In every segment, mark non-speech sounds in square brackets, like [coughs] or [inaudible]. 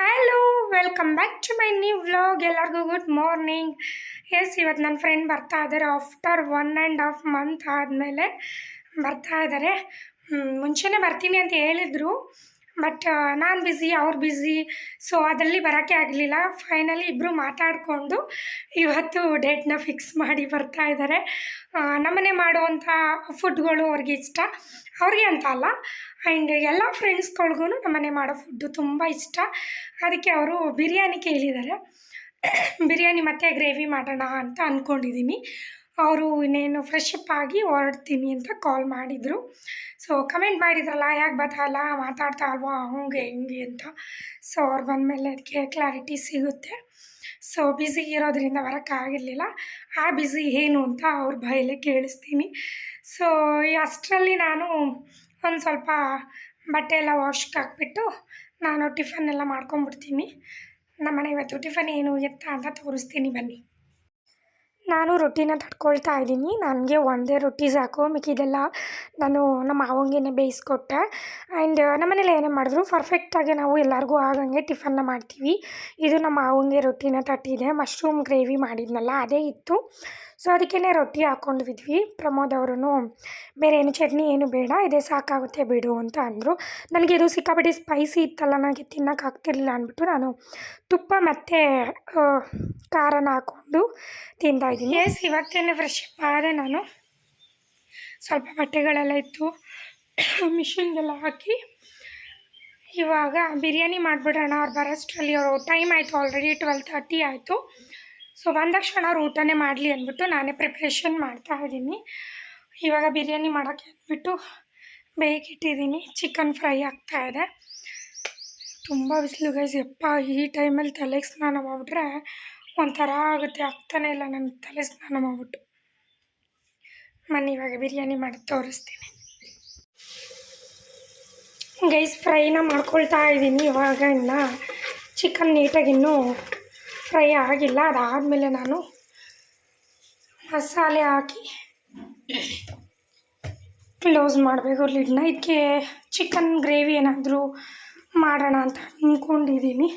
Hello welcome back to my new vlog ಎಲ್ಲರಿಗೂ good morning yes ಇವತ್ತು ನನ್ನ friend ಬರ್ತಾ ಇದ್ದಾರೆ after one and half month ಆದಮೇಲೆ ಬರ್ತಾ ಇದ್ದಾರೆ ಮುಂಚೆನೇ ಬರ್ತೀನಿ ಅಂತ ಹೇಳಿದರು. ಬಟ್ ನಾನು ಬ್ಯುಸಿ ಅವ್ರು ಬ್ಯುಸಿ ಸೊ ಅದರಲ್ಲಿ ಬರೋಕ್ಕೆ ಆಗಲಿಲ್ಲ. ಫೈನಲಿ ಇಬ್ಬರು ಮಾತಾಡಿಕೊಂಡು ಇವತ್ತು ಡೇಟ್ನ ಫಿಕ್ಸ್ ಮಾಡಿ ಬರ್ತಾ ಇದ್ದಾರೆ ನಮ್ಮನೆ ಮಾಡುವಂಥ ಫುಡ್ಗಳು ಅವ್ರಿಗೆ ಇಷ್ಟ. ಅವ್ರಿಗೆ ಅಂತ ಅಲ್ಲ. ಆ್ಯಂಡ್ ಎಲ್ಲ ಫ್ರೆಂಡ್ಸ್ಗಳ್ಗೂ ನಮ್ಮನೆ ಮಾಡೋ ಫುಡ್ಡು ತುಂಬ ಇಷ್ಟ. ಅದಕ್ಕೆ ಅವರು ಬಿರಿಯಾನಿ ಕೇಳಿದ್ದಾರೆ [coughs] ಬಿರಿಯಾನಿ ಮತ್ತು ಗ್ರೇವಿ ಮಾಡೋಣ ಅಂತ ಅಂದ್ಕೊಂಡಿದ್ದೀನಿ ಅವರು ಇನ್ನೇನು ಫ್ರೆಶ್ ಅಪ್ ಆಗಿ ಹೊರಡ್ತೀನಿ ಅಂತ ಕಾಲ್ ಮಾಡಿದರು. ಸೊ ಕಮೆಂಟ್ ಮಾಡಿದ್ರಲ್ಲ, ಯಾಕೆ ಬತ್ತಲ್ಲ ಮಾತಾಡ್ತಾ ಅಲ್ವಾ ಹಂಗೆ ಹಿಂಗೆ ಅಂತ. ಸೊ ಅವ್ರು ಬಂದಮೇಲೆ ಅದಕ್ಕೆ ಕ್ಲಾರಿಟಿ ಸಿಗುತ್ತೆ. ಸೊ ಬ್ಯುಸಿ ಇರೋದ್ರಿಂದ ಬರೋಕ್ಕಾಗಿರಲಿಲ್ಲ. ಆ ಬ್ಯುಸಿ ಏನು ಅಂತ ಅವ್ರ ಬಾಯಲ್ಲೇ ಕೇಳಿಸ್ತೀನಿ. ಸೊ ಅಷ್ಟರಲ್ಲಿ ನಾನು ಒಂದು ಸ್ವಲ್ಪ ಬಟ್ಟೆ ಎಲ್ಲ ವಾಶ್ಗೆ ಹಾಕ್ಬಿಟ್ಟು ನಾನು ಟಿಫನ್ ಎಲ್ಲ ಮಾಡ್ಕೊಂಬಿಡ್ತೀನಿ ನಮ್ಮನೆ ಇವತ್ತು ಟಿಫನ್ ಏನು ಎತ್ತ ಅಂತ ತೋರಿಸ್ತೀನಿ ಬನ್ನಿ. ನಾನು ರೊಟ್ಟಿನ ತಡ್ಕೊಳ್ತಾ ಇದ್ದೀನಿ. ನನಗೆ ಒಂದೇ ರೊಟ್ಟಿ ಸಾಕು. ಮಿಕ್ಕಿದೆಲ್ಲ ನಾನು ನಮ್ಮ ಮಾವಂಗೆನೇ ಬೇಯಿಸ್ಕೊಟ್ಟೆ. ಆ್ಯಂಡ್ ನಮ್ಮನೇಲಿ ಏನೇ ಮಾಡಿದ್ರು ಪರ್ಫೆಕ್ಟಾಗಿ ನಾವು ಎಲ್ಲರಿಗೂ ಆಗಂಗೆ ಟಿಫನ್ನ ಮಾಡ್ತೀವಿ. ಇದು ನಮ್ಮ ಮಾವಂಗೆ ರೊಟ್ಟಿನ ತಟ್ಟಿದೆ ಮಶ್ರೂಮ್ ಗ್ರೇವಿ ಮಾಡಿದ್ನಲ್ಲ, ಅದೇ ಇತ್ತು. ಸೊ ಅದಕ್ಕೇ ರೊಟ್ಟಿ ಹಾಕ್ಕೊಂಡಿದ್ವಿ. ಪ್ರಮೋದ್ ಅವರು ಬೇರೆ ಏನು ಚಟ್ನಿ ಏನು ಬೇಡ, ಇದೇ ಸಾಕಾಗುತ್ತೆ ಬಿಡು ಅಂತ ಅಂದರು. ನನಗೆ ಇದು ಸಿಕ್ಕಾಪಟ್ಟೆ ಸ್ಪೈಸಿ ಇತ್ತಲ್ಲ ನನಗೆ ತಿನ್ನೋಕೆ ಆಗ್ತಿರ್ಲಿಲ್ಲ ಅಂದ್ಬಿಟ್ಟು ನಾನು ತುಪ್ಪ ಮತ್ತು ಖಾರನ ಹಾಕ್ಕೊಂಡು ತಿಂತಾಯಿದ್ದೀನಿ ಎಸ್ ಇವತ್ತೇನೆ ಫ್ರೆಶ್ ಆದೆ ನಾನು. ಸ್ವಲ್ಪ ಬಟ್ಟೆಗಳೆಲ್ಲ ಇತ್ತು. ಮಿಷಿನ್ಗೆಲ್ಲ ಹಾಕಿ ಇವಾಗ ಬಿರಿಯಾನಿ ಮಾಡಿಬಿಡೋಣ. ಅವ್ರು ಬರೋಷ್ಟರಲ್ಲಿ ಅವರು ಟೈಮ್ ಆಯಿತು ಆಲ್ರೆಡಿ ಟ್ವೆಲ್ ತರ್ಟಿ ಆಯಿತು. ಸೊ ಬಂದ ತಕ್ಷಣ ಅವ್ರು ಊಟನೇ ಮಾಡಲಿ ಅಂದ್ಬಿಟ್ಟು ನಾನೇ ಪ್ರಿಪ್ರೇಷನ್ ಮಾಡ್ತಾ ಇದ್ದೀನಿ. ಇವಾಗ ಬಿರಿಯಾನಿ ಮಾಡೋಕ್ಕೆ ಅಂದ್ಬಿಟ್ಟು ಬೇಯ್ಕಿಟ್ಟಿದ್ದೀನಿ ಚಿಕನ್ ಫ್ರೈ ಆಗ್ತಾಯಿದೆ ತುಂಬ ಬಿಸಿಲು ಗೈಸ್ ಎಪ್ಪ ಈ ಟೈಮಲ್ಲಿ ತಲೆಗೆ ಸ್ನಾನ ಮಾಡಿಬಿಟ್ರೆ ಒಂಥರ ಆಗುತ್ತೆ. ಆಗ್ತಾನೆ ಇಲ್ಲ ನನ್ನ ತಲೆ ಸ್ನಾನ ಮಾಡಿಬಿಟ್ಟು. ನಾನು ಇವಾಗ ಬಿರಿಯಾನಿ ಮಾಡಿ ತೋರಿಸ್ತೀನಿ. ಗೈಸ್ ಫ್ರೈನ ಮಾಡ್ಕೊಳ್ತಾ ಇದ್ದೀನಿ ಇವಾಗ ಇನ್ನು. ಚಿಕನ್ ನೀಟಾಗಿ ಇನ್ನೂ ಫ್ರೈ ಆಗಿಲ್ಲ ಅದಾದಮೇಲೆ ನಾನು ಮಸಾಲೆ ಹಾಕಿ ಕ್ಲೋಸ್ ಮಾಡಬೇಕು. ಲಿಡ್ನ ಇದಕ್ಕೆ ಚಿಕನ್ ಗ್ರೇವಿ ಏನಾದರೂ ಮಾಡೋಣ ಅಂತ ಅಂದ್ಕೊಂಡಿದ್ದೀನಿ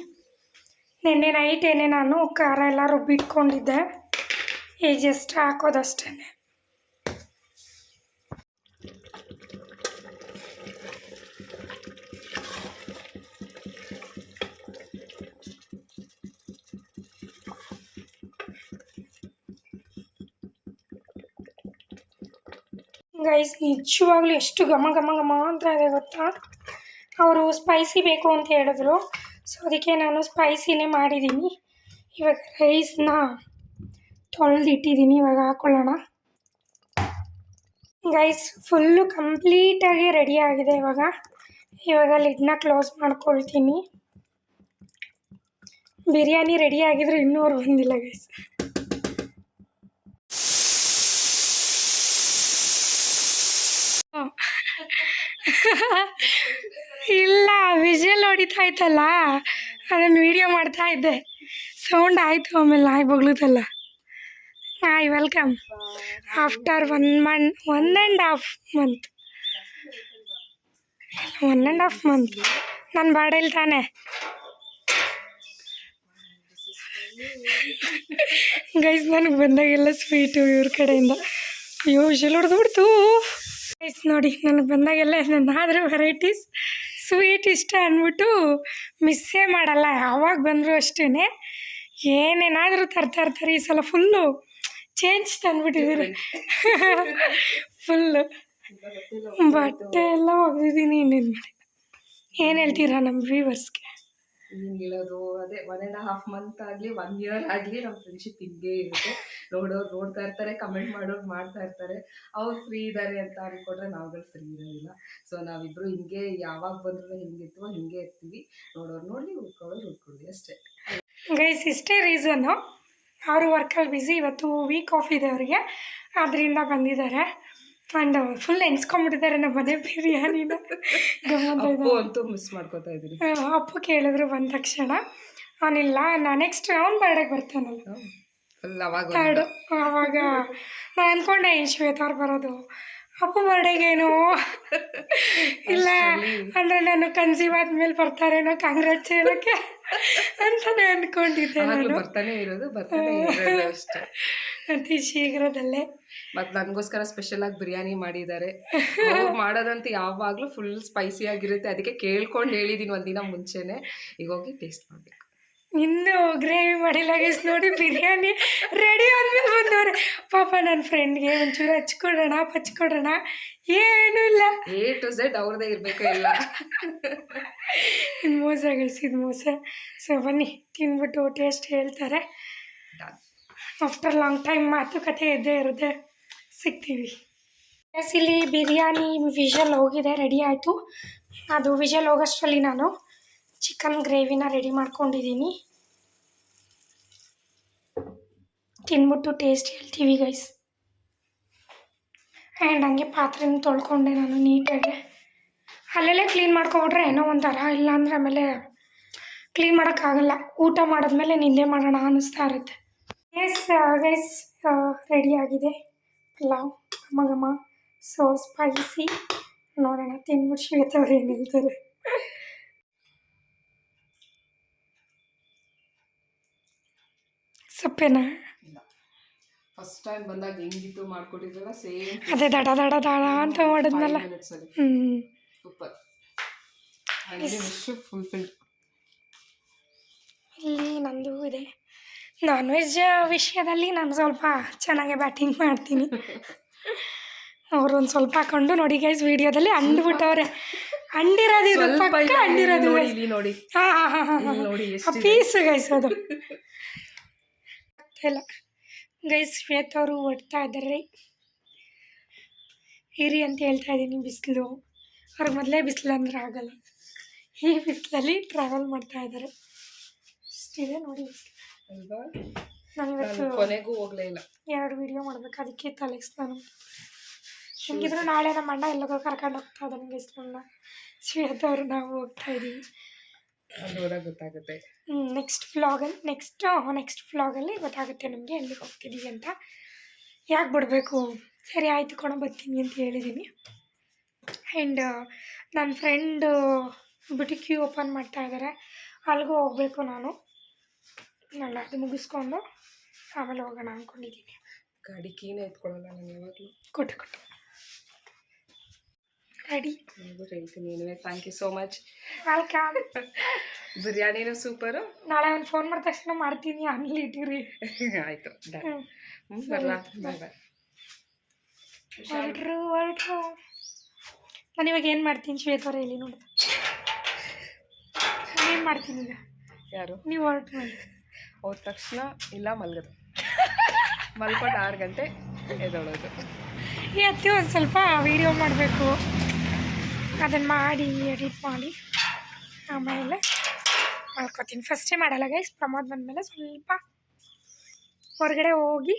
ನಿನ್ನೆ ನೈಟೇನೆ ನಾನು ಖಾರ ಎಲ್ಲ ರುಬ್ಬಿಟ್ಕೊಂಡಿದ್ದೆ. ಈಗ ಜಸ್ಟ್ ಹಾಕೋದಷ್ಟೇ ಗೈಸ್ ನಿಜವಾಗ್ಲೂ ಎಷ್ಟು ಘಮ ಘಮ ಘಮ ಅಂತ ಇದೆ ಗೊತ್ತಾ? ಅವರು ಸ್ಪೈಸಿ ಬೇಕು ಅಂತ ಹೇಳಿದ್ರು. ಸೊ ಅದಕ್ಕೆ ನಾನು ಸ್ಪೈಸಿನೇ ಮಾಡಿದ್ದೀನಿ. ಇವಾಗ ರೈಸ್ನ ತೊಳೆದಿಟ್ಟಿದ್ದೀನಿ. ಇವಾಗ ಹಾಕ್ಕೊಳ್ಳೋಣ ಗೈಸ್ ಫುಲ್ಲು ಕಂಪ್ಲೀಟಾಗಿ ರೆಡಿ ಆಗಿದೆ ಇವಾಗ. ಇವಾಗ ಲಿಡ್ನ ಕ್ಲೋಸ್ ಮಾಡ್ಕೊಳ್ತೀನಿ. ಬಿರಿಯಾನಿ ರೆಡಿ ಆಗಿದ್ರು ಇನ್ನೂ ಅವ್ರು ಬಂದಿಲ್ಲ ಗೈಸ್ ಇಲ್ಲ ವಿಷಲ್ ಹೊಡಿತಾ ಇತ್ತಲ್ಲ? ಅದನ್ನು ವೀಡಿಯೋ ಮಾಡ್ತಾ ಇದ್ದೆ. ಸೌಂಡ್ ಆಯಿತು ಆಮೇಲೆ ನಾಯಿ ಬಗ್ಲುತ್ತಲ್ಲ. Hi welcome after one month one and half month one and half month ನನ್ನ ಬಾಡೇಲಿ ತಾನೆ. ಗೈಸ್ ನನಗೆ ಬಂದಾಗೆಲ್ಲ ಸ್ವೀಟು ಇವ್ರ ಕಡೆಯಿಂದ. ಅಯ್ಯೋ ವಿಷಲ್ ಹೊಡೆದ್ಬಿಡ್ತು ನೋಡಿ ನನಗೆ ಬಂದಾಗೆಲ್ಲ ನಾನಾದರೂ ವೆರೈಟೀಸ್ ಸ್ವೀಟ್ ಇಷ್ಟ ಅಂದ್ಬಿಟ್ಟು ಮಿಸ್ಸೇ ಮಾಡಲ್ಲ ಯಾವಾಗ ಬಂದರೂ ಅಷ್ಟೇ ಏನೇನಾದರೂ ತರ್ತಾ ಇರ್ತಾರೆ ಈ ಸಲ ಫುಲ್ಲು ಚೇಂಜ್ ತಂದ್ಬಿಟ್ಟಿದ್ದೀರಿ ಫುಲ್ಲು ಬಟ್ಟೆ ಎಲ್ಲ ಒಗೆದಿದ್ದೀನಿ ಇನ್ನೇನು ಮಾಡಿ ಏನು ಹೇಳ್ತೀರಾ ನಮ್ಮ ವ್ಯೂವರ್ಸ್ಗೆ ಹಿಂಗೆ ಹೇಳೋದು? ಅದೇ ಒನ್ ಆ್ಯಂಡ್ ಹಾಫ್ ಮಂತ್ ಆಗಲಿ ಒನ್ ಇಯರ್ ಆಗಲಿ ನಮ್ಮ ಫ್ರೆಂಡ್ಶಿಪ್ ಹಿಂಗೆ ಇರುತ್ತೆ. ನೋಡೋರು ನೋಡ್ತಾ ಇರ್ತಾರೆ ಕಮೆಂಟ್ ಮಾಡೋರು ಮಾಡ್ತಾ ಇರ್ತಾರೆ. ಅವ್ರು ಫ್ರೀ ಇದ್ದಾರೆ ಅಂತ ಅನ್ಕೊಂಡ್ರೆ ನಾವುಗಳು ಫ್ರೀ ಇರೋದಿಲ್ಲ. ಸೊ ನಾವಿಬ್ರು ಹಿಂಗೆ ಯಾವಾಗ ಬಂದ್ರು ಇತ್ತು ಹಿಂಗೆ ಇರ್ತೀವಿ. ನೋಡೋರು ನೋಡಿ ಉಳ್ಕೊಳ್ಳೋರು ಉಳ್ಕೊಳ್ಳಿ ಅಷ್ಟೇ. ಗೈಸ್ ಇಷ್ಟೇ ರೀಸನ್ನು ಅವರು ವರ್ಕಲ್ಲಿ ಬ್ಯುಸಿ ಇವತ್ತು ವೀಕ್ ಆಫ್ ಇದೆ ಅವರಿಗೆ. ಅದರಿಂದ ಬಂದಿದ್ದಾರೆ. ಆ್ಯಂಡ್ ಫುಲ್ ಎನ್ಸ್ಕೊಂಡ್ಬಿಟ್ಟಿದ್ದಾರೆ ನಮ್ಮ ಮನೆ ಬಿರಿಯಾನಿನ. ಗಮ್ಮತ್ತ ಅಂತೂ ಮಿಸ್ ಮಾಡ್ಕೋತಾ ಇದ್ದೀನಿ. ಅಪ್ಪು ಕೇಳಿದ್ರು ಬಂದ ತಕ್ಷಣ. ಅವನಿಲ್ಲ ನಾ ನೆಕ್ಸ್ಟ್ ಅವ್ನು ಬರ್ಡೇಗೆ ಬರ್ತಾನಲ್ಲ. ಅವಾಗ ಥರ್ಡ್ ಆವಾಗ ನಾನು ಅಂದ್ಕೊಂಡೆ ಈ ಶ್ವೇತಾರ್ ಬರೋದು. ಅಪ್ಪು ಬರ್ಡೇಗೇನು ಇಲ್ಲ ಅಂದರೆ ನಾನು ಕನ್ಸೀವ್ ಆದ್ಮೇಲೆ ಬರ್ತಾರೇನೋ ಕಾಂಗ್ರೆಸ್ ಹೇಳೋಕ್ಕೆ ಅಂತಾನೆ ಅಂದ್ಕೊಂಡಿದ್ದೆ ನಾನು. ಬರ್ತಾನೆ ಇರೋದು ಬರ್ತಾನೆ ಅಷ್ಟೇ. ಅತಿ ಶೀಘ್ರದಲ್ಲೇ. ಮತ್ತು ನನಗೋಸ್ಕರ ಸ್ಪೆಷಲ್ ಆಗಿ ಬಿರಿಯಾನಿ ಮಾಡಿದ್ದಾರೆ. [laughs] ಮಾಡೋದಂತ ಯಾವಾಗಲೂ ಫುಲ್ ಸ್ಪೈಸಿ ಆಗಿರುತ್ತೆ. ಅದಕ್ಕೆ ಕೇಳ್ಕೊಂಡು ಹೇಳಿದೀನಿ ಒಂದಿನ ಮುಂಚೆನೆ. ಈಗ ಹೋಗಿ ಟೇಸ್ಟ್ ಮಾಡಬೇಕು. ಇನ್ನು ಗ್ರೇವಿ ಮಾಡಿಲ್ಲ ಗೈಸ್ ನೋಡಿ ಬಿರಿಯಾನಿ ರೆಡಿ ಆದ್ಮೇಲೆ ಬಂದವ್ರೆ ಪಾಪ ನನ್ನ ಫ್ರೆಂಡ್ಗೆ ಒಂಚೂರು ಹಚ್ಕೊಡೋಣ ಪಚ್ಕೊಡೋಣ. ಏನೂ ಇಲ್ಲ. ಎ ಟು ಝೆಡ್ ಅವ್ರದೇ ಇರಬೇಕು ಎಲ್ಲ. ಮೋಸ ಗಳಿಸಿದ ಮೋಸ. ಸೊ ಬನ್ನಿ ತಿನ್ಬಿಟ್ಟು ಟೇಸ್ಟ್ ಹೇಳ್ತಾರೆ. ಆಫ್ಟರ್ ಲಾಂಗ್ ಟೈಮ್ ಮಾತುಕತೆ ಇದ್ದೇ ಇರುತ್ತೆ. ಸಿಗ್ತೀವಿ. ಎಸ್ ಇಲ್ಲಿ ಬಿರಿಯಾನಿ ವಿಷಲ್ ಹೋಗಿದೆ, ರೆಡಿ ಆಯಿತು. ಅದು ವಿಷಲ್ ಹೋಗೋಷ್ಟರಲ್ಲಿ ನಾನು ಚಿಕನ್ ಗ್ರೇವಿನ ರೆಡಿ ಮಾಡ್ಕೊಂಡಿದ್ದೀನಿ. ತಿನ್ಬಿಟ್ಟು ಟೇಸ್ಟ್ ಹೇಳ್ತೀವಿ ಗೈಸ್ ಆ್ಯಂಡ್ ಹಂಗೆ ಪಾತ್ರೆನ ತೊಳ್ಕೊಂಡೆ ನಾನು ನೀಟಾಗಿ. ಅಲ್ಲೆಲ್ಲೇ ಕ್ಲೀನ್ ಮಾಡ್ಕೊಬಿಟ್ರೆ ಏನೋ ಒಂಥರ ಇಲ್ಲ ಅಂದರೆ ಆಮೇಲೆ ಕ್ಲೀನ್ ಮಾಡೋಕ್ಕಾಗಲ್ಲ. ಊಟ ಮಾಡಿದ್ಮೇಲೆ ನಿಂದೆ ಮಾಡೋಣ ಅನ್ನಿಸ್ತಾ ಇರುತ್ತೆ. ಎಸ್ ಗೈಸ್ ರೆಡಿ ಆಗಿದೆ. ಪಲಾವ್ ಘಮ ಘಮ ಸೊ ಸ್ಪೈಸಿ ನೋಡೋಣ ತಿನ್ಬಿಟ್ಟು ಶ್ವೇತವ್ರು ಏನು ಹೇಳ್ತಾರೆ. ಸಪ್ಪೆನಾ? ಫಸ್ಟ್ ಟೈಮ್ ಬಂದಾಗ ಹೆಂಗಿತ್ತು ಮಾಡ್ಕೊಟ್ಟಿದ್ರಲ್ಲ ಸೇಮ್ ಅದೇ ದಡ ದಡ ದಡ ಅಂತ ಮಾಡಿದ್ನಲ್ಲ. ಹ್ಞೂ ಸೂಪರ್ ಫುಲ್ಫಿಲ್ಡ್ ಇಲ್ಲಿ ನಂದು ಇದೆ. ನಾನ್ ವೆಜ್ ವಿಷಯದಲ್ಲಿ ನಾನು ಸ್ವಲ್ಪ ಚೆನ್ನಾಗೆ ಬ್ಯಾಟಿಂಗ್ ಮಾಡ್ತೀನಿ. ಅವ್ರು ಒಂದು ಸ್ವಲ್ಪ ಹಾಕೊಂಡು ನೋಡಿ ಗೈಸ್ ವಿಡಿಯೋದಲ್ಲಿ ಅಂಡ್ಬಿಟ್ಟವ್ರೆ ಅಂಡಿರೋದು ಇದು ಸ್ವಲ್ಪ ಪಕ್ಕ ಅಂಡಿರೋದು ನೋಡಿ ಇಲ್ಲಿ ನೋಡಿ. ಹಾಂ ಹಾಂ ಹಾಂ ನೋಡಿ ಪೀಸ್ ಗೈಸ್ ಅದು. ಇಲ್ಲ. ಗೈಸ್ ಶ್ವೇತ ಅವರು ಹೊಡ್ತಾ ಇದ್ದಾರೆ. ಇರಿ ಅಂತ ಹೇಳ್ತಾ ಇದ್ದೀನಿ ಬಿಸಿಲು. ಅವ್ರಿಗೆ ಮೊದಲೇ ಬಿಸಿಲು ಅಂದ್ರೆ ಆಗಲ್ಲ. ಈ ಬಿಸಿಲಲ್ಲಿ ಟ್ರಾವೆಲ್ ಮಾಡ್ತಾ ಇದ್ದಾರೆ. ಇಷ್ಟಿದೆ ನೋಡಿ ಬಿಸಿಲು. ಅಲ್ವಾ? ನಾನು ಇವತ್ತು ಕೊನೆಗೂ ಹೋಗ್ಲೇ ಇಲ್ಲ. ಎರಡು ವಿಡಿಯೋ ಮಾಡ್ಬೇಕು. ಅದಕ್ಕೆ ತಲೆಗೆ ನಾನು ಹೆಂಗಿದ್ರು ನಾಳೆ ನಮ್ಮ ಅಣ್ಣ ಎಲ್ಲಗೋ ಕರ್ಕೊಂಡು ಹೋಗ್ತಾ ಇದ್ದಾನೆ ಗೈಸ್ಲನ್ನ ಶ್ವೇತವ್ರು ನಾವು ಹೋಗ್ತಾ ಇದ್ದೀವಿ. ಗೊತ್ತಾಗುತ್ತೆ. ನೆಕ್ಸ್ಟ್ ಫ್ಲಾಗಲ್ಲಿ ನೆಕ್ಸ್ಟ್ ನೆಕ್ಸ್ಟ್ ಫ್ಲಾಗಲ್ಲಿ ಗೊತ್ತಾಗುತ್ತೆ ನಮಗೆ ಎಲ್ಲಿಗೆ ಹೋಗ್ತಿದ್ದೀವಿ ಅಂತ. ಯಾಕೆ ಬಿಡಬೇಕು? ಸರಿ ಆಯಿತು ಕೊಣ ಬರ್ತೀನಿ ಅಂತ ಹೇಳಿದ್ದೀನಿ ಆ್ಯಂಡ್ ನನ್ನ ಫ್ರೆಂಡು ಬುಟಿಕಿ ಓಪನ್ ಮಾಡ್ತಾ ಇದ್ದಾರೆ ಅಲ್ಲಿಗೂ ಹೋಗಬೇಕು ನಾನು. ನಾನು ಅದು ಮುಗಿಸ್ಕೊಂಡು ಆಮೇಲೆ ಹೋಗೋಣ ಅಂದ್ಕೊಂಡಿದ್ದೀನಿ ಗಾಡಿ ಕೀನೇ ಎತ್ಕೊಳ್ಳಲ್ಲ ನಾನು ಯಾವಾಗಲೂ? ಕೊಟ್ಟು ಕೊಟ್ಟು. ರೆಡಿ ಹೇಳ್ತೀನಿ anyway thank you so much welcome ಬಿರಿಯಾನಿನೂ super ನಾಳೆ ಅವ್ನು ಫೋನ್ ಮಾಡಿದ ತಕ್ಷಣ ಮಾಡ್ತೀನಿ ಅಲ್ಲಿ ಇಟ್ಟಿರಿ. ಆಯಿತು ಡನ್ ಹ್ಞೂ ಹ್ಞೂ ಬರಲಾ? ಬಾಯ್ ಬಾಯ್ ಹೊರಟ್ರು ಹೊರಟ್ರು ನಾನು ಇವಾಗ ಏನು ಮಾಡ್ತೀನಿ? ಶ್ವೇತವರ ಹೇಳಿ ನೋಡಿ. ಏನು ಮಾಡ್ತೀನಿ ಈಗ? ಯಾರು? ನೀವು ಹೊರಟು ಮಾಡಿ ಹೋದ ತಕ್ಷಣ ಇಲ್ಲ ಮಲಗೋದು ಮಲ್ಕೊಂಡು ಆರು ಗಂಟೆ ಎದೊಳೋದು ಈ ಅತ್ತೆ ಒಂದು ಸ್ವಲ್ಪ ವೀಡಿಯೋ ಮಾಡಬೇಕು. ಅದನ್ನು ಮಾಡಿ ಎಡಿಟ್ ಮಾಡಿ. ಆಮೇಲೆ ಮಲ್ಕೋತೀನಿ. ಫಸ್ಟೇ ಮಾಡಲ್ಲ ಗೈಸ್ ಪ್ರಮೋದ್ ಬಂದಮೇಲೆ ಸ್ವಲ್ಪ ಹೊರಗಡೆ ಹೋಗಿ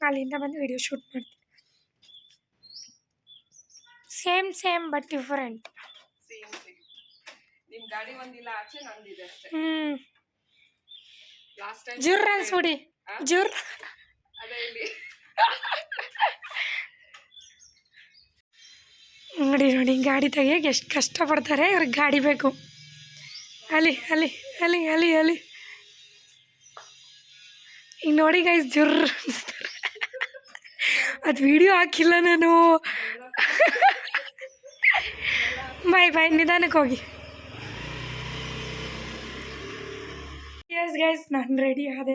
ಅಲ್ಲಿಂದ ಬಂದು ವಿಡಿಯೋ ಶೂಟ್ ಮಾಡ್ತೀನಿ. Same same but different same same ನಿಮ್ಮ ಗಾಡಿ ಒಂದಿಲ್ಲ ಆಚೆ ನಂದಿದೆ ಅಷ್ಟೇ. ಹ್ಞೂ ಲಾಸ್ಟ್ ಟೈಮ್ ಜುರ್ ಅನ್ಸ್ಬಿಡಿ ಜುರ್. ಅದೇ ಇಲ್ಲಿ ನೋಡಿ ನೋಡಿ ಗಾಡಿ ತೆಗಿಯೋಕೆ ಎಷ್ಟು ಕಷ್ಟಪಡ್ತಾರೆ ಇವ್ರಿಗೆ ಗಾಡಿ ಬೇಕು. ಅಲ್ಲಿ ಅಲ್ಲಿ ಅಲ್ಲಿ ಅಲ್ಲಿ ಅಲ್ಲಿ. ಈಗ ನೋಡಿ ಗೈಸ್ ಜುರ್ ಅನ್ಸ್ತಾರೆ. ಅದು ವಿಡಿಯೋ ಹಾಕಿಲ್ಲ ನಾನು. ಬಾಯ್ ಬಾಯ್ ನಿಧಾನಕ್ಕೆ ಹೋಗಿ. ಎಸ್ ಗೈಸ್ ನಾನು ರೆಡಿ ಆದೆ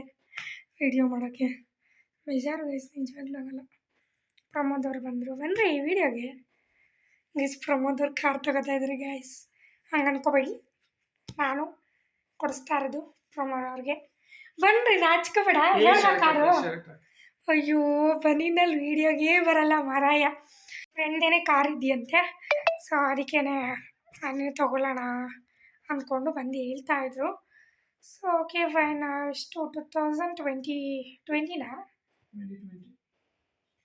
ವಿಡಿಯೋ ಮಾಡೋಕ್ಕೆ ಬೇಜಾರು ಗೈಸ್ ನಿಜವಾಗ್ಲೂ ಆಗಲ್ಲ. ಪ್ರಮೋದ್ ಅವ್ರು ಬಂದರು. ಬನ್ನಿರಿ ಈ ವಿಡಿಯೋಗೆ ಗೈಸ್ ಪ್ರಮೋದ್ ಅವ್ರು ಕಾರ್ ತಗೋತಾ ಇದ್ದಾರೆ ಗೈಸ್ ಹಂಗೆ ಅನ್ಕೋಬೇಡಿ. ನಾನು ಕೊಡಿಸ್ತಾ ಇರೋದು ಪ್ರಮೋದ್ ಅವ್ರಿಗೆ. ಬನ್ನಿರಿ ನಾಚ್ಕೋಬೇಡ. ಕಾರು ಅಯ್ಯೋ ಬನ್ನಿನಲ್ಲಿ ವೀಡಿಯೋಗೆ ಬರಲ್ಲ ಮಾರಾಯ. ಫ್ರೆಂಡೇನೆ ಕಾರ್ ಇದೆಯಂತೆ. ಸೊ ಅದಕ್ಕೇ ನಾನು ತಗೊಳ್ಳೋಣ ಅಂದ್ಕೊಂಡು ಬಂದು ಹೇಳ್ತಾ ಇದ್ರು. ಸೊ ಓಕೆ ಫೈನ್ ಎಷ್ಟು ಟು ತೌಸಂಡ್ ಟ್ವೆಂಟಿ ಟ್ವೆಂಟಿನಾ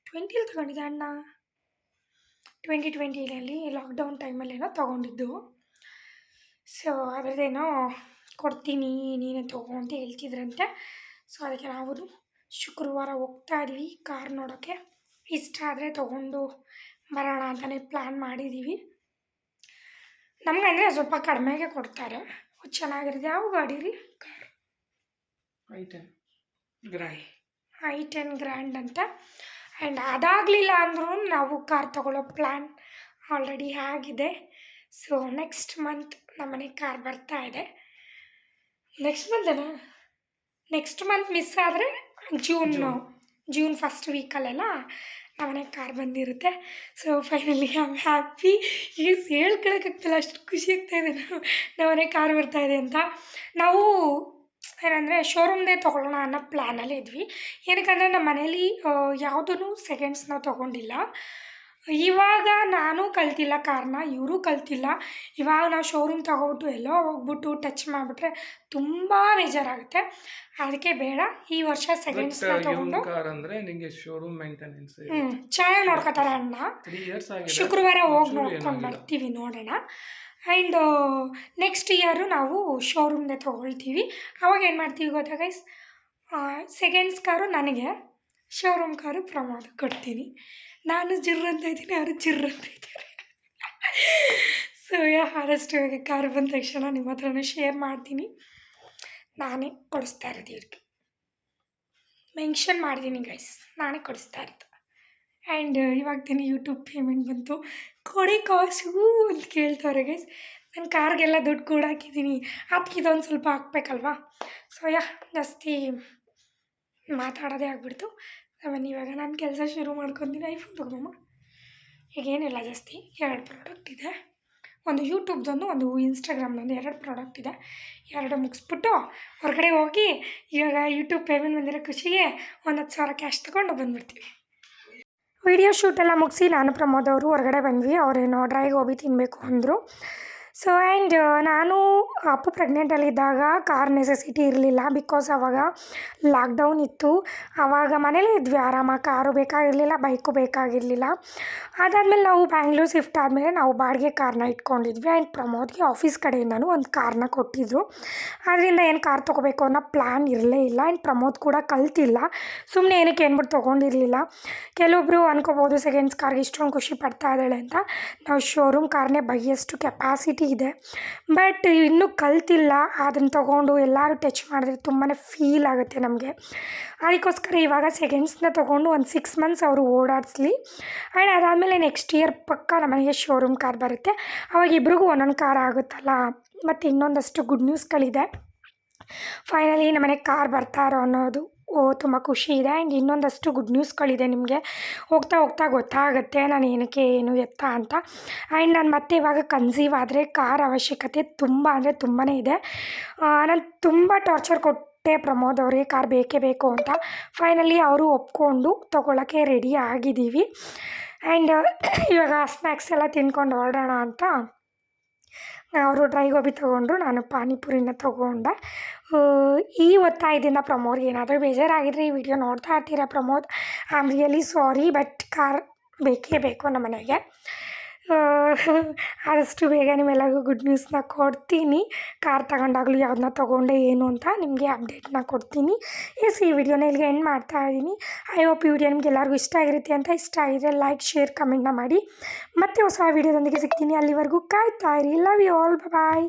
ಟ್ವೆಂಟಿಲಿ ತಗೊಂಡಿದ್ದೆ ಅಣ್ಣ? ಟ್ವೆಂಟಿ ಟ್ವೆಂಟಿನಲ್ಲಿ ಲಾಕ್ಡೌನ್ ಟೈಮಲ್ಲೇನೋ ತೊಗೊಂಡಿದ್ದು. ಸೊ ಅದರದ್ದೇನೋ ಕೊಡ್ತೀನಿ ನೀನೇ ತಗೋ ಅಂತ ಹೇಳ್ತಿದ್ರಂತೆ. ಸೊ ಅದಕ್ಕೆ ನಾವು ಶುಕ್ರವಾರ ಹೋಗ್ತಾ ಇದ್ವಿ ಕಾರ್ ನೋಡೋಕ್ಕೆ ಇಷ್ಟ ಆದರೆ ತೊಗೊಂಡು ಬರೋಣ ಅಂತಲೇ ಪ್ಲ್ಯಾನ್ ಮಾಡಿದ್ದೀವಿ ನಮಗಂದರೆ ಸ್ವಲ್ಪ ಕಡಿಮೆಗೆ ಕೊಡ್ತಾರೆ. ಚೆನ್ನಾಗಿರುತ್ತೆ. ಯಾವ ಗಾಡಿ ರೀ ಕಾರ್. ಟೆನ್ ಗ್ರಾಯ್ ಐ ಟೆನ್ ಗ್ರ್ಯಾಂಡ್ ಅಂತ. ಆ್ಯಂಡ್ ಅದಾಗಲಿಲ್ಲ ಅಂದ್ರೂ ನಾವು ಕಾರ್ ತಗೊಳ್ಳೋ ಪ್ಲ್ಯಾನ್ ಆಲ್ರೆಡಿ ಆಗಿದೆ. ಸೊ ನೆಕ್ಸ್ಟ್ ಮಂತ್ ನಮ್ಮನೆ ಕಾರ್ ಬರ್ತಾ ಇದೆ. ನೆಕ್ಸ್ಟ್ ಮಂತೇನಾ ನೆಕ್ಸ್ಟ್ ಮಂತ್ ಮಿಸ್ ಆದರೆ ಜೂನ್. ಜೂನ್. ಜೂನ್ ಫಸ್ಟ್ ವೀಕಲ್ಲೆಲ್ಲ ನಮ್ಮನೆ ಕಾರ್ ಬಂದಿರುತ್ತೆ. So finally I am happy ಈಗ ಹೇಳ್ಕೊಳಕ್ಕಾಗ್ತಿಲ್ಲ ಅಷ್ಟು ಖುಷಿ ಆಗ್ತಾ ಇದೆ. ನಾವು ನಮ್ಮನೆ ಕಾರ್ ಬರ್ತಾ ಇದೆ ಅಂತ. ನಾವು, ಏನಂದರೆ ಶೋರೂಮ್ದೇ ತೊಗೊಳ್ಳೋಣ ಅನ್ನೋ ಪ್ಲ್ಯಾನಲ್ಲೇ ಇದ್ವಿ. ಏನಕ್ಕಂದರೆ ನಮ್ಮ ಮನೇಲಿ ಯಾವುದೂ ಸೆಕೆಂಡ್ಸ್ ನಾವು ತೊಗೊಂಡಿಲ್ಲ. ಇವಾಗ ನಾನು ಕಲ್ತಿಲ್ಲ ಕಾರ್ನ ಇವರು ಕಲ್ತಿಲ್ಲ. ಇವಾಗ ನಾವು ಶೋರೂಮ್ ತಗೊಬಿಟ್ಟು ಎಲ್ಲೋ ಹೋಗ್ಬಿಟ್ಟು ಟಚ್ ಮಾಡಿಬಿಟ್ರೆ ತುಂಬ ಬೇಜಾರಾಗುತ್ತೆ. ಅದಕ್ಕೆ ಬೇಡ ಈ ವರ್ಷ ಸೆಕೆಂಡ್ಸ್ನ ತಗೊಂಡು ಕಾರ್ ಅಂದ್ರೆ ನಿಂಗೆ ಶೋರೂಮ್ ಮೇಂಟೆನೆನ್ಸ್ ಹ್ಞೂ ಚೆನ್ನಾಗಿ ನೋಡ್ಕೊತಾರೆ ಅಣ್ಣ. ಶುಕ್ರವಾರ ಹೋಗಿ ನೋಡ್ಕೊಂಡು ಬರ್ತೀವಿ ನೋಡೋಣ. ಆ್ಯಂಡ್ ನೆಕ್ಸ್ಟ್ ಇಯರು ನಾವು ಶೋರೂಮ್ನೇ ತೊಗೊಳ್ತೀವಿ. ಅವಾಗ ಏನು ಮಾಡ್ತೀವಿ ಗೊತ್ತಾ ಗೈಸ್ ಸೆಕೆಂಡ್ಸ್ ಕಾರು ನನಗೆ ಶೋರೂಮ್ ಕಾರು ಪ್ರಮೋದ್ ಕೊಡ್ತೀನಿ. ನಾನು ಜಿರ್ರ ಅಂತ ಇದ್ದೀನಿ ಅವರು ಜಿರ್ರ ಅಂತ ಇದ್ದಾರೆ ಸೊ ಯಾ ಹಾರೆಸ್ಟ್ ಕಾರ್ ಬಂದ ತಕ್ಷಣ ನಿಮ್ಮ ಹತ್ರನೂ ಶೇರ್ ಮಾಡ್ತೀನಿ. ನಾನೇ ಕೊಡಿಸ್ತಾ ಇರೋದು ಇವ್ರಿಗೆ. ಮೆನ್ಷನ್ ಮಾಡಿದ್ದೀನಿ ಗೈಸ್ ನಾನೇ ಕೊಡಿಸ್ತಾ ಇರೋದು. ಆ್ಯಂಡ್ ಇವಾಗ ದಿನ ಯೂಟ್ಯೂಬ್ ಪೇಮೆಂಟ್ ಬಂತು. ಕೊಡಿ ಕಾಸು ಅಂತ ಕೇಳ್ತವ್ರೆ ಗೈಸ್ ನಾನು ಕಾರ್ಗೆಲ್ಲ ದುಡ್ಡು ಕೂಡ ಹಾಕಿದ್ದೀನಿ ಅದಕ್ಕೆ ಇದೊಂದು ಸ್ವಲ್ಪ ಹಾಕ್ಬೇಕಲ್ವಾ? ಸೊ ಯಾ ಜಾಸ್ತಿ ಮಾತಾಡೋದೇ ಆಗ್ಬಿಡ್ತು. ಬನ್ನಿ, ಇವಾಗ ನಾನು ಕೆಲಸ ಶುರು ಮಾಡ್ಕೊತೀನಿ. ಐಫೋನ್ ತಗೊಮ್ಮ ಈಗೇನಿಲ್ಲ ಜಾಸ್ತಿ ಎರಡು ಪ್ರಾಡಕ್ಟ್ ಇದೆ. ಒಂದು ಯೂಟ್ಯೂಬ್ದೊಂದು, ಒಂದು ಇನ್ಸ್ಟಾಗ್ರಾಮ್ದೊಂದು ಎರಡು ಪ್ರಾಡಕ್ಟ್ ಇದೆ. ಎರಡು ಮುಗಿಸ್ಬಿಟ್ಟು ಹೊರಗಡೆ ಹೋಗಿ ಇವಾಗ ಯೂಟ್ಯೂಬ್ ಪೇಮೆಂಟ್ ಬಂದಿರೋ ಖುಷಿಗೆ ಒಂದು ಹತ್ತು ಸಾವಿರ ಕ್ಯಾಶ್ ತೊಗೊಂಡು ಬಂದುಬಿಡ್ತೀವಿ. ವಿಡಿಯೋ ಶೂಟೆಲ್ಲ ಮುಗಿಸಿ ನಾನು ಪ್ರಮೋದ್ ಅವರು ಹೊರಗಡೆ ಬಂದ್ವಿ. ಅವರೇನೋ ಡ್ರೈಗೆ ಹೋಗಿ ತಿನ್ನಬೇಕು ಅಂದರು. ಸೊ ಆ್ಯಂಡ್ ನಾನು ಅಪ್ಪು ಪ್ರೆಗ್ನೆಂಟಲ್ಲಿದ್ದಾಗ ಕಾರ್ ನೆಸೆಸಿಟಿ ಇರಲಿಲ್ಲ ಬಿಕಾಸ್ ಆವಾಗ ಲಾಕ್ಡೌನ್ ಇತ್ತು. ಆವಾಗ ಮನೇಲೇ ಇದ್ವಿ ಆರಾಮಾಗಿ ಕಾರು ಬೇಕಾಗಿರಲಿಲ್ಲ ಬೈಕು ಬೇಕಾಗಿರಲಿಲ್ಲ. ಅದಾದಮೇಲೆ ನಾವು ಬ್ಯಾಂಗ್ಳೂರ್ ಶಿಫ್ಟ್ ಆದಮೇಲೆ ನಾವು ಬಾಡಿಗೆ ಕಾರ್ನ ಇಟ್ಕೊಂಡಿದ್ವಿ ಆ್ಯಂಡ್ ಪ್ರಮೋದ್ಗೆ ಆಫೀಸ್ ಕಡೆಯಿಂದನೂ ಒಂದು ಕಾರ್ನ ಕೊಟ್ಟಿದ್ದರು ಅದರಿಂದ ಏನು ಕಾರ್ ತೊಗೋಬೇಕು ಅನ್ನೋ ಪ್ಲ್ಯಾನ್ ಇರಲೇ ಇಲ್ಲ ಆ್ಯಂಡ್ ಪ್ರಮೋದ್ ಕೂಡ ಕಲ್ತಿಲ್ಲ. ಸುಮ್ಮನೆ ಏನಕ್ಕೆ ಏನ್ಬಿಟ್ಟು ತೊಗೊಂಡಿರಲಿಲ್ಲ. ಕೆಲವೊಬ್ಬರು ಅನ್ಕೋಬೋದು, ಸೆಕೆಂಡ್ಸ್ ಕಾರ್ಗೆ ಇಷ್ಟೊಂದು ಖುಷಿ ಪಡ್ತಾ ಇದ್ದಾಳೆ ಅಂತ. ನಾವು ಶೋರೂಮ್ ಕಾರ್ನೇ ಬೈಯಷ್ಟು ಕೆಪಾಸಿಟಿ ಇದೆ. ಬಟ್ ಇನ್ನೂ ಕಲ್ತಿಲ್ಲ. ಅದನ್ನು ತೊಗೊಂಡು ಎಲ್ಲರೂ ಟಚ್ ಮಾಡಿದ್ರೆ ತುಂಬಾ ಫೀಲ್ ಆಗುತ್ತೆ ನಮಗೆ. ಅದಕ್ಕೋಸ್ಕರ ಇವಾಗ ಸೆಕೆಂಡ್ಸ್ನ ತೊಗೊಂಡು ಒಂದು ಸಿಕ್ಸ್ ಮಂತ್ಸ್ ಅವರು ಓಡಾಡಿಸ್ಲಿ. ಆ್ಯಂಡ್ ಅದಾದಮೇಲೆ ನೆಕ್ಸ್ಟ್ ಇಯರ್ ಪಕ್ಕ ನಮಗೆ ಶೋರೂಮ್ ಕಾರ್ ಬರುತ್ತೆ. ಅವಾಗ ಇಬ್ರಿಗೂ ಒಂದೊಂದು ಕಾರ್ ಆಗುತ್ತಲ್ಲ. ಮತ್ತು ಇನ್ನೊಂದಷ್ಟು ಗುಡ್ ನ್ಯೂಸ್ಗಳಿದೆ ಫೈನಲಿ ನಮ್ಮನೆ ಕಾರ್ ಬರ್ತಾರೋ ಅನ್ನೋದು. ಓ, ತುಂಬ ಖುಷಿ ಇದೆ. ಆ್ಯಂಡ್ ಇನ್ನೊಂದಷ್ಟು ಗುಡ್ ನ್ಯೂಸ್ಗಳಿದೆ ನಿಮಗೆ. ಹೋಗ್ತಾ ಹೋಗ್ತಾ ಗೊತ್ತಾಗುತ್ತೆ ನಾನು ಏನಕ್ಕೆ ಏನು ಎತ್ತ ಅಂತ. ಆ್ಯಂಡ್ ನಾನು ಮತ್ತೆ ಇವಾಗ ಕನ್ಸೀವ್ ಆದರೆ ಕಾರ್ ಅವಶ್ಯಕತೆ ತುಂಬ ಅಂದರೆ ತುಂಬಾ ಇದೆ. ನಾನು ತುಂಬ ಟಾರ್ಚರ್ ಕೊಟ್ಟೆ ಪ್ರಮೋದ್ ಅವ್ರಿಗೆ ಕಾರ್ ಬೇಕೇ ಬೇಕು ಅಂತ. ಫೈನಲಿ ಅವರು ಒಪ್ಕೊಂಡು ತೊಗೊಳಕ್ಕೆ ರೆಡಿ ಆಗಿದ್ದೀವಿ. ಆ್ಯಂಡ್ [coughs] ಇವಾಗ ಸ್ನ್ಯಾಕ್ಸ್ ಎಲ್ಲ ತಿನ್ಕೊಂಡು ಹೊರಡೋಣ ಅಂತ. ಅವರು ಡ್ರೈ ಗೋಬಿ ತೊಗೊಂಡ್ರು, ನಾನು ಪಾನಿಪುರಿನ ತೊಗೊಂಡೆ. ಈ ಒತ್ತಾಯದಿಂದ ಪ್ರಮೋದ್ಗೆ ಏನಾದರೂ ಬೇಜಾರಾಗಿದ್ರೆ ಈ ವಿಡಿಯೋ ನೋಡ್ತಾ ಇರ್ತೀರಾ Pramod? I am really sorry but car ಬೇಕೇ ಬೇಕು ನಮ್ಮ ಮನೆಗೆ. ಆದಷ್ಟು ಬೇಗ ನಿಮ್ಮೆಲ್ಲರಿಗೂ ಗುಡ್ ನ್ಯೂಸ್ನ ಕೊಡ್ತೀನಿ. ಕಾರ್ ತಗೊಂಡಾಗಲೂ ಯಾವ್ದನ್ನ ತೊಗೊಂಡೆ ಏನು ಅಂತ ನಿಮಗೆ ಅಪ್ಡೇಟ್ನ ಕೊಡ್ತೀನಿ. ಎಸ್, ಈ ವಿಡಿಯೋನ ಇಲ್ಲಿಗೆ ಎಂಡ್ ಮಾಡ್ತಾ ಇದ್ದೀನಿ. ಐ ಹೋಪ್ ಈ ವಿಡಿಯೋ ನಿಮ್ಗೆ ಎಲ್ಲರಿಗೂ ಇಷ್ಟ ಆಗಿರುತ್ತೆ ಅಂತ ಇಷ್ಟ ಆಗಿದ್ರೆ ಲೈಕ್ ಶೇರ್ ಕಮೆಂಟ್ನ ಮಾಡಿ. ಮತ್ತೆ ಹೊಸ ವಿಡಿಯೋದೊಂದಿಗೆ ಸಿಗ್ತೀನಿ. ಅಲ್ಲಿವರೆಗೂ ಕಾಯ್ತಾ ಇರಿ. Love you all bye